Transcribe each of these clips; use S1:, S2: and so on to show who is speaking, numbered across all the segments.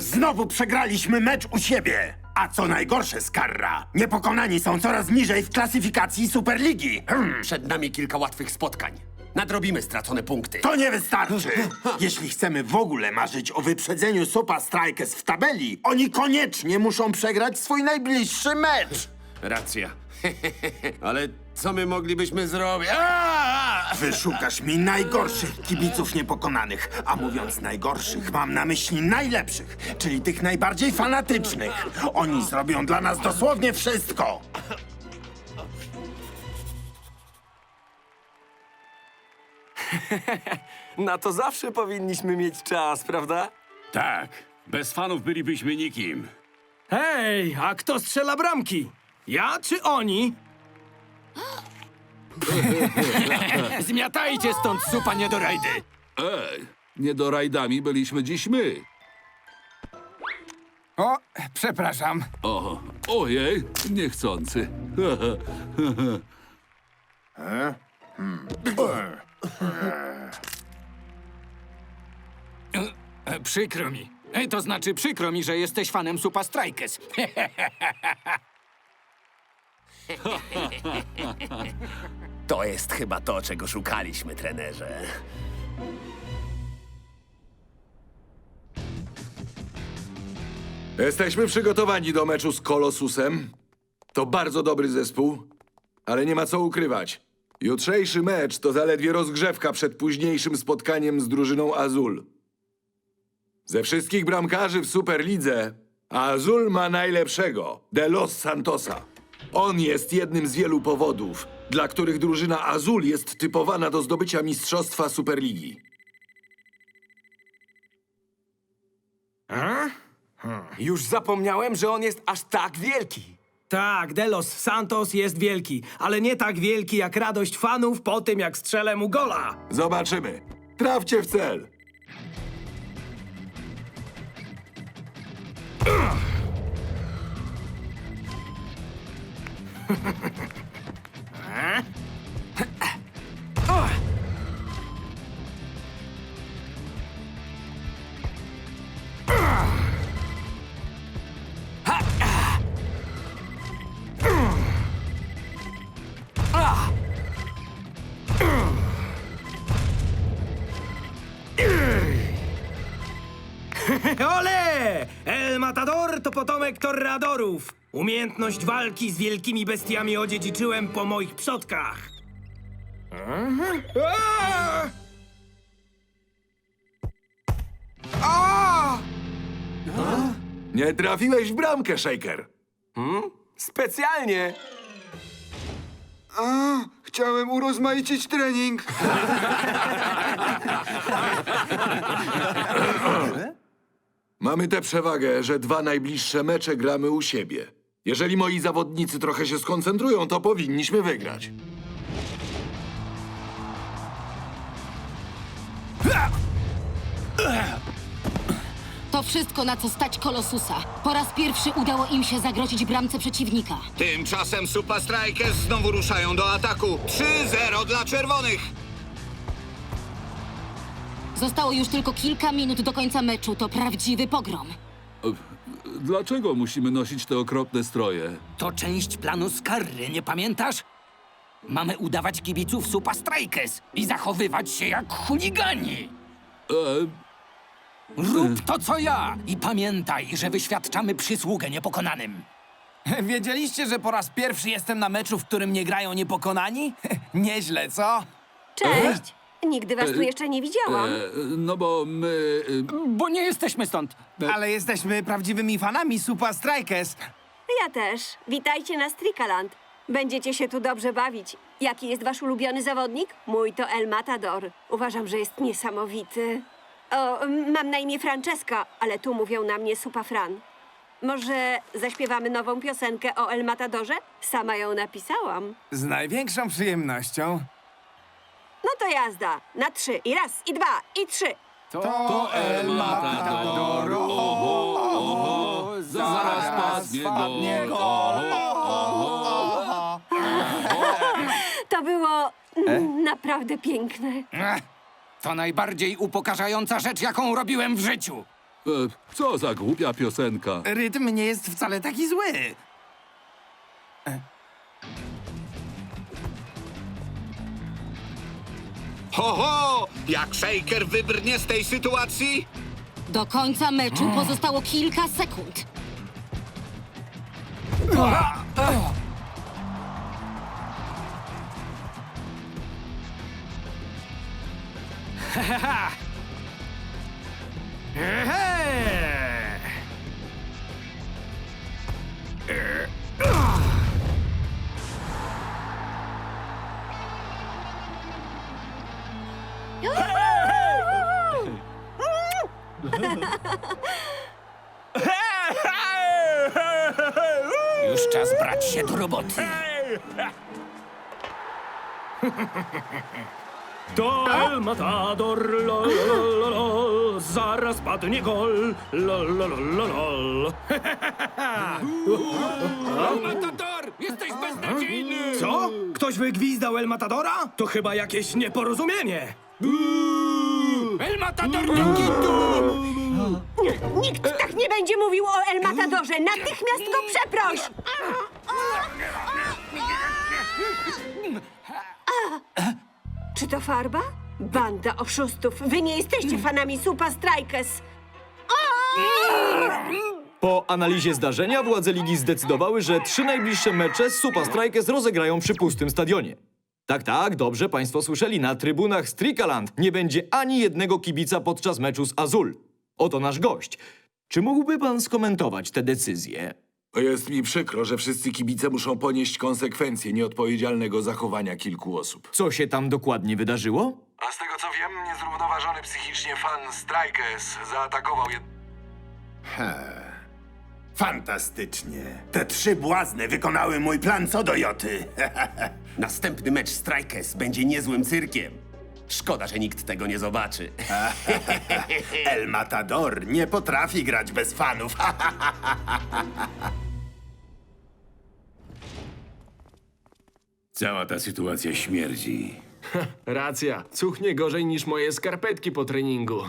S1: Znowu przegraliśmy mecz u siebie! A co najgorsze, Skarra, niepokonani są coraz niżej w klasyfikacji Superligi. Hmm,
S2: Przed nami kilka łatwych spotkań. Nadrobimy stracone punkty.
S1: to nie wystarczy! Jeśli chcemy w ogóle marzyć o wyprzedzeniu Super Strikers w tabeli, oni koniecznie muszą przegrać swój najbliższy mecz!
S2: Racja. Ale co my moglibyśmy zrobić? Aaaa!
S1: Wyszukasz mi najgorszych kibiców niepokonanych, a mówiąc najgorszych, mam na myśli najlepszych, czyli tych najbardziej fanatycznych. Oni zrobią dla nas dosłownie wszystko.
S3: Na to zawsze powinniśmy mieć czas, prawda?
S4: Tak, bez fanów bylibyśmy nikim.
S5: Hej, a kto strzela bramki? Ja czy oni? Zmiatajcie stąd, supa niedorajdy!
S6: Ej, niedorajdami byliśmy dziś my.
S5: O, przepraszam.
S6: O, ojej, niechcący.
S5: E, Przykro mi. E, To znaczy, przykro mi, że jesteś fanem Supa Strikers.
S2: To jest chyba to, czego szukaliśmy, trenerze.
S7: Jesteśmy przygotowani do meczu z Kolosusem. To bardzo dobry zespół, ale nie ma co ukrywać. Jutrzejszy mecz to zaledwie rozgrzewka przed późniejszym spotkaniem z drużyną Azul. Ze wszystkich bramkarzy w Superlidze Azul ma najlepszego, De Los Santosa. On jest jednym z wielu powodów, dla których drużyna Azul jest typowana do zdobycia mistrzostwa Superligi.
S3: Już zapomniałem, że on jest aż tak wielki.
S5: Tak, Delos Santos jest wielki, ale nie tak wielki jak radość fanów po tym, jak strzelę mu gola.
S7: Zobaczymy. Trafcie w cel.
S5: Ole! El Matador to potomek torradorów. Umiejętność walki z wielkimi bestiami odziedziczyłem po moich przodkach.
S7: Nie trafiłeś w bramkę, Shaker.
S3: Specjalnie.
S8: Chciałem urozmaicić trening.
S7: Mamy tę przewagę, że dwa najbliższe mecze gramy u siebie. Jeżeli moi zawodnicy trochę się skoncentrują, to powinniśmy wygrać.
S9: To wszystko, na co stać Kolosusa. Po raz pierwszy udało im się zagrozić bramce przeciwnika.
S10: Tymczasem Super Strikers znowu ruszają do ataku. 3-0 dla czerwonych.
S9: Zostało już tylko kilka minut do końca meczu. To prawdziwy pogrom.
S6: Dlaczego musimy nosić te okropne stroje?
S11: To część planu Skarry, nie pamiętasz? Mamy udawać kibiców Supa Strikers i zachowywać się jak chuligani.
S6: E,
S11: Rób to, co ja i pamiętaj, że wyświadczamy przysługę niepokonanym.
S5: Wiedzieliście, że po raz pierwszy jestem na meczu, w którym nie grają niepokonani? Nieźle, co?
S12: Cześć! Nigdy was tu jeszcze nie widziałam.
S6: e, no bo my... e,
S11: Bo nie jesteśmy stąd.
S5: Ale jesteśmy prawdziwymi fanami Supa Strikers.
S12: Ja też. Witajcie na Strikaland. Będziecie się tu dobrze bawić. Jaki jest wasz ulubiony zawodnik? Mój to El Matador. Uważam, że jest niesamowity. O, m, mam na imię Francesca, ale tu mówią na mnie Supa Fran. Może zaśpiewamy nową piosenkę o El Matadorze? Sama ją napisałam.
S5: Z największą przyjemnością.
S12: To jazda. Na trzy. I raz, i dwa, i trzy.
S6: To El Matador, oho, oho, zaraz padnie go.
S12: To było mm, naprawdę piękne.
S11: Ech, To najbardziej upokarzająca rzecz, jaką robiłem w życiu.
S6: E, co za głupia piosenka.
S2: Rytm nie jest wcale taki zły.
S10: Ho, ho! Jak Shaker wybrnie z tej sytuacji?
S9: Do końca meczu pozostało kilka sekund.
S5: Ehe!
S11: Już czas brać się do roboty.
S5: To El Matador, lol, lol, lol, lol, zaraz padnie gol, lol, lol, lol, lol.
S11: Matador! Jesteś beznadziejny!
S5: Co? Ktoś wygwizdał El Matadora? To chyba jakieś nieporozumienie.
S11: El Matador do kitu!
S12: Nikt tak nie będzie mówił o El Matadorze. Natychmiast go przeproś! Czy to farba? Banda oszustów. Wy nie jesteście fanami Supa Strikers.
S13: Po analizie zdarzenia władze ligi zdecydowały, że trzy najbliższe mecze Supa Strikers rozegrają przy pustym stadionie. Tak, tak, dobrze państwo słyszeli, na trybunach Strikaland nie będzie ani jednego kibica podczas meczu z Azul. Oto nasz gość. Czy mógłby pan skomentować tę decyzję?
S7: Jest mi przykro, że wszyscy kibice muszą ponieść konsekwencje nieodpowiedzialnego zachowania kilku osób.
S13: Co się tam dokładnie wydarzyło?
S7: A z tego co wiem, niezrównoważony psychicznie fan Strikers zaatakował jed...
S1: Fantastycznie. Te trzy błazny wykonały mój plan co do joty.
S2: Następny mecz Strikers będzie niezłym cyrkiem. Szkoda, że nikt tego nie zobaczy.
S1: El Matador nie potrafi grać bez fanów.
S4: Cała ta sytuacja śmierdzi.
S3: Racja, cuchnie gorzej niż moje skarpetki po treningu.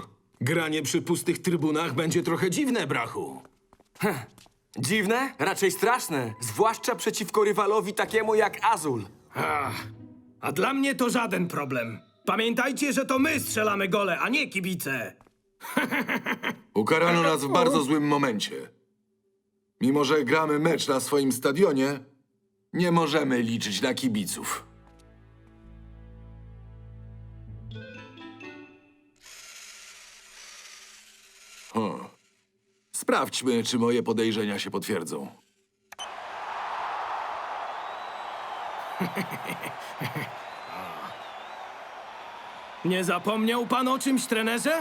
S5: Granie przy pustych trybunach będzie trochę dziwne, brachu.
S3: Dziwne? Raczej straszne. Zwłaszcza przeciwko rywalowi takiemu jak Azul.
S5: Ach, a dla mnie to żaden problem. Pamiętajcie, że to my strzelamy gole, a nie kibice.
S7: Ukarano nas w bardzo złym momencie. Mimo, że gramy mecz na swoim stadionie, nie możemy liczyć na kibiców. Hmm. Sprawdźmy, czy moje podejrzenia się potwierdzą.
S5: Nie zapomniał pan o czymś, trenerze?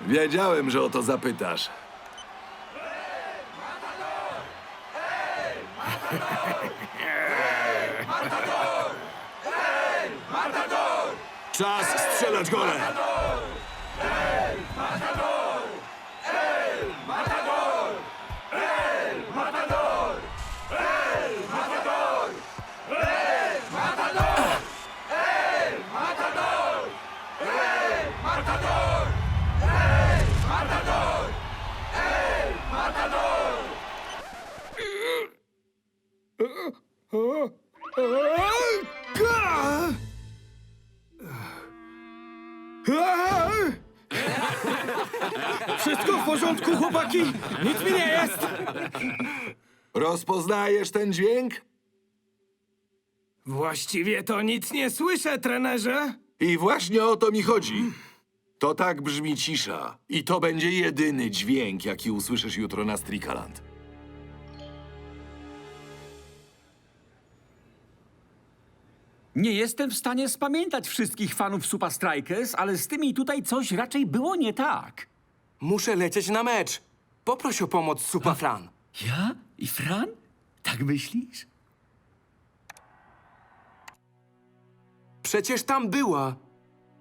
S7: Wiedziałem, że o to zapytasz.
S5: Czas strzelać gole. Chłopaki? Nic mi nie jest.
S7: Rozpoznajesz ten dźwięk?
S5: Właściwie to nic nie słyszę, trenerze.
S7: I właśnie o to mi chodzi. To tak brzmi cisza. I to będzie jedyny dźwięk, jaki usłyszysz jutro na Strikaland.
S14: Nie jestem w stanie spamiętać wszystkich fanów Supa Strikers, ale z tymi tutaj coś raczej było nie tak.
S3: Muszę lecieć na mecz. Poproś o pomoc Supa Fran.
S14: Ja? I Fran? Tak myślisz?
S3: Przecież tam była.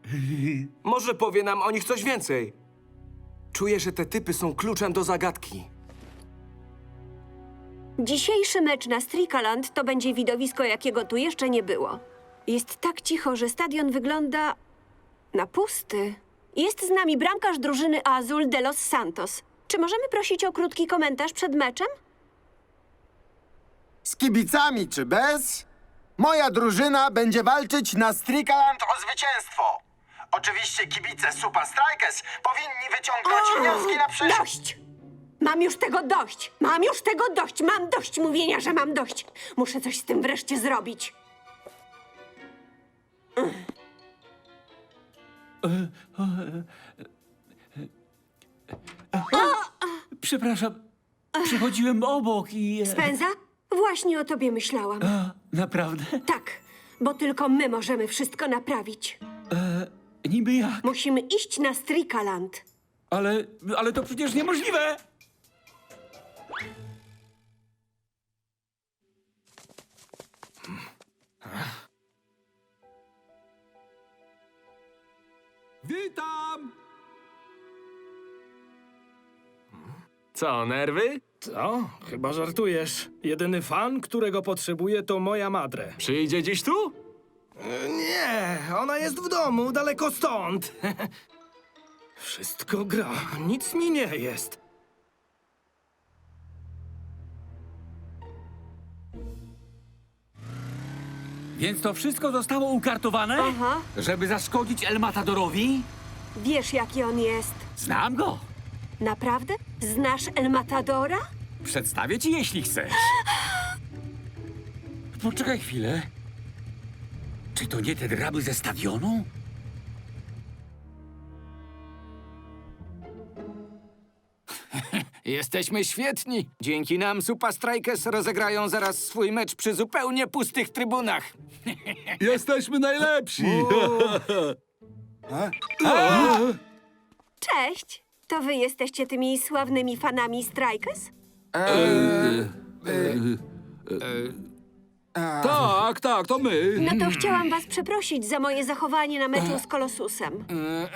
S3: Może powie nam o nich coś więcej. Czuję, że te typy są kluczem do zagadki.
S12: Dzisiejszy mecz na Strikaland to będzie widowisko, jakiego tu jeszcze nie było. Jest tak cicho, że stadion wygląda na pusty. Jest z nami bramkarz drużyny Azul de los Santos. Czy możemy prosić o krótki komentarz przed meczem?
S1: Z kibicami czy bez, moja drużyna będzie walczyć na Strikaland o zwycięstwo. Oczywiście kibice Super Strikers powinni wyciągnąć wnioski na przyszłość.
S12: Dość! Mam już tego dość! Mam już tego dość! Mam dość mówienia, że mam dość! Muszę coś z tym wreszcie zrobić.
S14: Przepraszam, przechodziłem obok i... e,
S12: Spędza? Właśnie o tobie myślałam.
S14: A, naprawdę?
S12: Tak, bo tylko my możemy wszystko naprawić.
S14: E, niby jak?
S12: Musimy iść na Strikaland.
S14: Ale, ale to przecież niemożliwe!
S6: Witam!
S3: Co, nerwy?
S5: Co? Chyba żartujesz. Jedyny fan, którego potrzebuję, to moja madre.
S3: Przyjdzie dziś tu?
S5: E, Nie, ona jest w domu, daleko stąd. Wszystko gra, nic mi nie jest.
S14: Więc to wszystko zostało ukartowane?
S12: Aha,
S14: Żeby zaszkodzić El Matadorowi?
S12: wiesz jaki on jest.
S14: Znam go.
S12: Naprawdę? Znasz El Matadora?
S14: Przedstawię ci, jeśli chcesz. Poczekaj chwilę. Czy to nie te draby ze stadionu?
S11: Jesteśmy świetni. Dzięki nam Supa Strikers rozegrają zaraz swój mecz przy zupełnie pustych trybunach.
S6: Jesteśmy najlepsi!
S12: Cześć! To wy jesteście tymi sławnymi fanami Strikers?
S6: tak, tak, to my.
S12: No to chciałam was przeprosić za moje zachowanie na meczu z Kolosusem.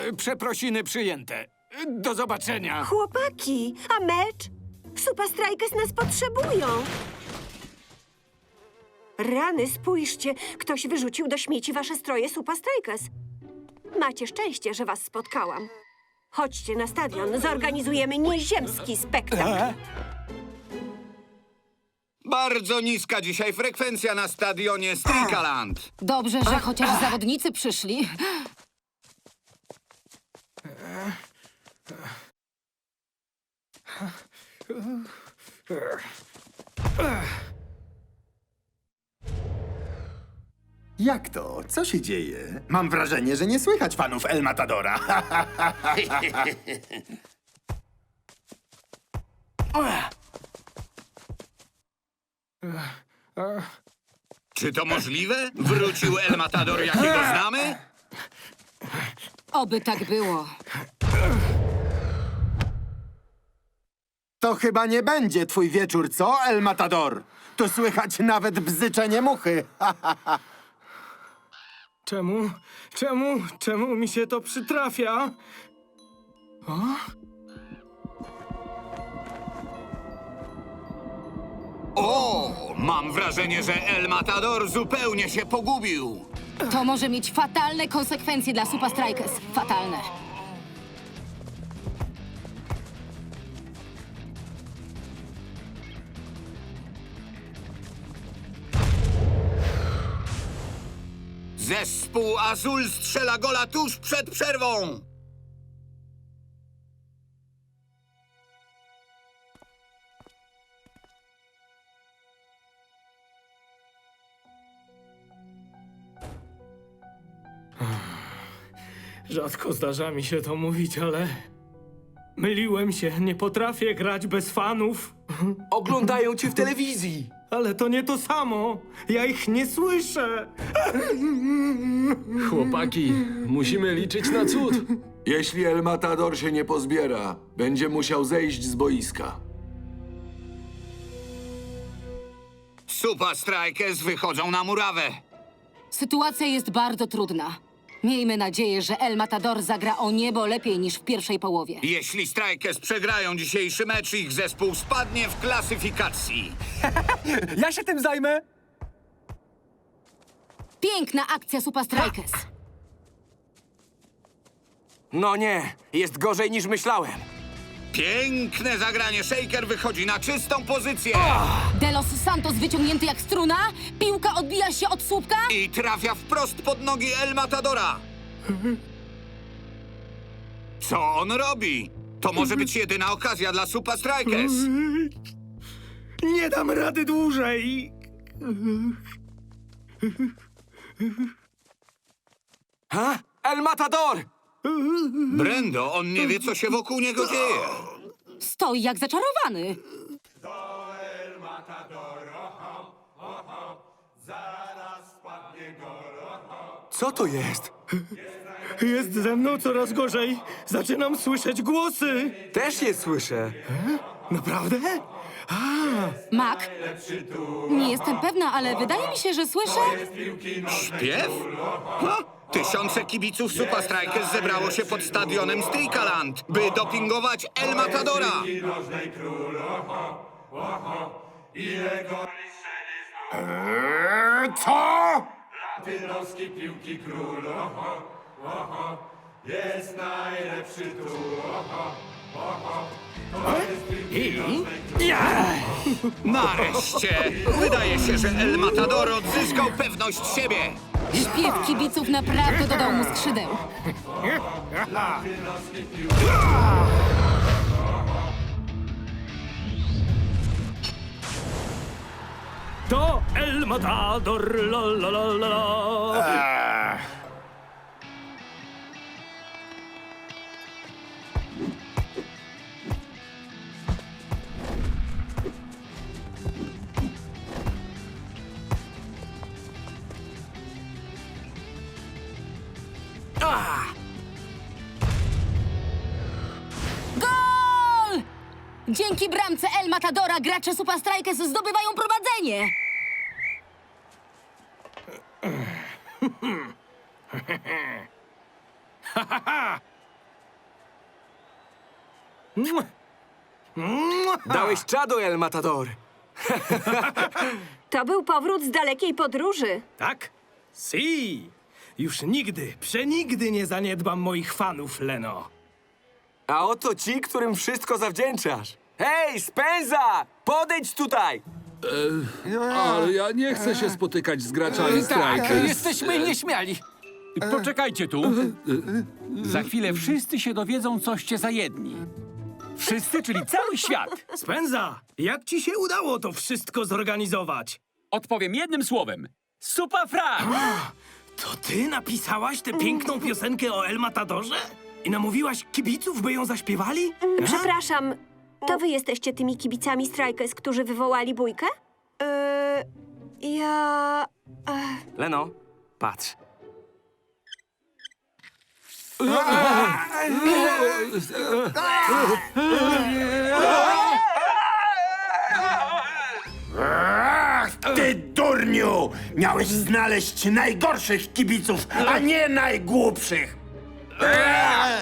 S11: E, Przeprosiny przyjęte. Do zobaczenia.
S12: Chłopaki, a mecz? Supa Strikers nas potrzebują. Rany, spójrzcie, ktoś wyrzucił do śmieci wasze stroje Supa Strikers. Macie szczęście, że was spotkałam. Chodźcie na stadion, zorganizujemy nieziemski spektakl.
S10: Bardzo niska dzisiaj frekwencja na stadionie Strikaland.
S9: Dobrze, że chociaż zawodnicy przyszli.
S1: Jak to? Co się dzieje? Mam wrażenie, że nie słychać fanów El Matadora.
S10: Czy to możliwe? Wrócił El Matador, jakiego znamy?
S9: Oby tak było.
S1: To chyba nie będzie twój wieczór, co, El Matador? Tu słychać nawet bzyczenie muchy.
S5: Czemu? Czemu? Czemu mi się to przytrafia?
S10: O, mam wrażenie, że El Matador zupełnie się pogubił.
S9: To może mieć fatalne konsekwencje dla Supa Strikers. Fatalne.
S10: Zespół Azul strzela gola tuż przed przerwą.
S5: Rzadko zdarza mi się to mówić, ale... Myliłem się, nie potrafię grać bez fanów.
S3: Oglądają cię w telewizji.
S5: Ale to nie to samo. Ja ich nie słyszę.
S6: Chłopaki, musimy liczyć na cud.
S7: Jeśli El Matador się nie pozbiera, będzie musiał zejść z boiska.
S10: Super Strikers wychodzą na murawę.
S9: Sytuacja jest bardzo trudna. Miejmy nadzieję, że El Matador zagra o niebo lepiej niż w pierwszej połowie.
S10: Jeśli Strikers przegrają dzisiejszy mecz, ich zespół spadnie w klasyfikacji.
S3: Ja się tym zajmę.
S9: Piękna akcja Supa Strikers.
S3: No nie, jest gorzej niż myślałem.
S10: Piękne zagranie. Shaker wychodzi na czystą pozycję.
S9: Delos Santos wyciągnięty jak struna, piłka odbija się od słupka.
S10: I trafia wprost pod nogi El Matadora. Co on robi? To może być jedyna okazja dla Supa Strikers.
S5: Nie dam rady dłużej.
S3: Ha? El Matador!
S10: Brendo, on nie wie, co się wokół niego dzieje.
S9: Stoi jak zaczarowany.
S3: Co to jest?
S5: Jest ze mną coraz gorzej. Zaczynam słyszeć głosy.
S3: Też je słyszę.
S5: Naprawdę?
S9: Mac? Nie jestem pewna, ale wydaje mi się, że słyszę...
S10: Śpiew? Ha? Tysiące kibiców Supa Strikers zebrało się pod stadionem Strikaland, by dopingować El Matadora.
S1: Eee, co?
S10: Nareszcie! Wydaje się, że El Matador odzyskał pewność siebie.
S9: Śpiew kibiców naprawdę dodał mu skrzydeł.
S5: To El Matador, la la la la la.
S9: Gol! Dzięki bramce El Matadora gracze Super Strikers zdobywają prowadzenie.
S3: Dałeś czadu, El Matador.
S12: To był powrót z dalekiej podróży.
S5: Tak? Si. Już nigdy, przenigdy nie zaniedbam moich fanów, Leno.
S3: A oto ci, którym wszystko zawdzięczasz. Hej, Spenza! Podejdź tutaj!
S6: Ale ja nie chcę się spotykać z graczami
S11: Tak,
S6: Strikers.
S11: jesteśmy nieśmiali.
S14: Poczekajcie tu. Za chwilę wszyscy się dowiedzą, coście za jedni. Wszyscy, czyli cały świat.
S5: Spędza, jak ci się udało to wszystko zorganizować?
S14: Odpowiem jednym słowem. Supa Frank!
S5: To ty napisałaś tę piękną piosenkę o El Matadorze? I namówiłaś kibiców, by ją zaśpiewali?
S12: Mm, Przepraszam, to wy jesteście tymi kibicami Strikers, którzy wywołali bójkę? Yy, ja...
S3: Leno, patrz.
S1: Durniu! Miałeś znaleźć najgorszych kibiców, a nie najgłupszych! Eee!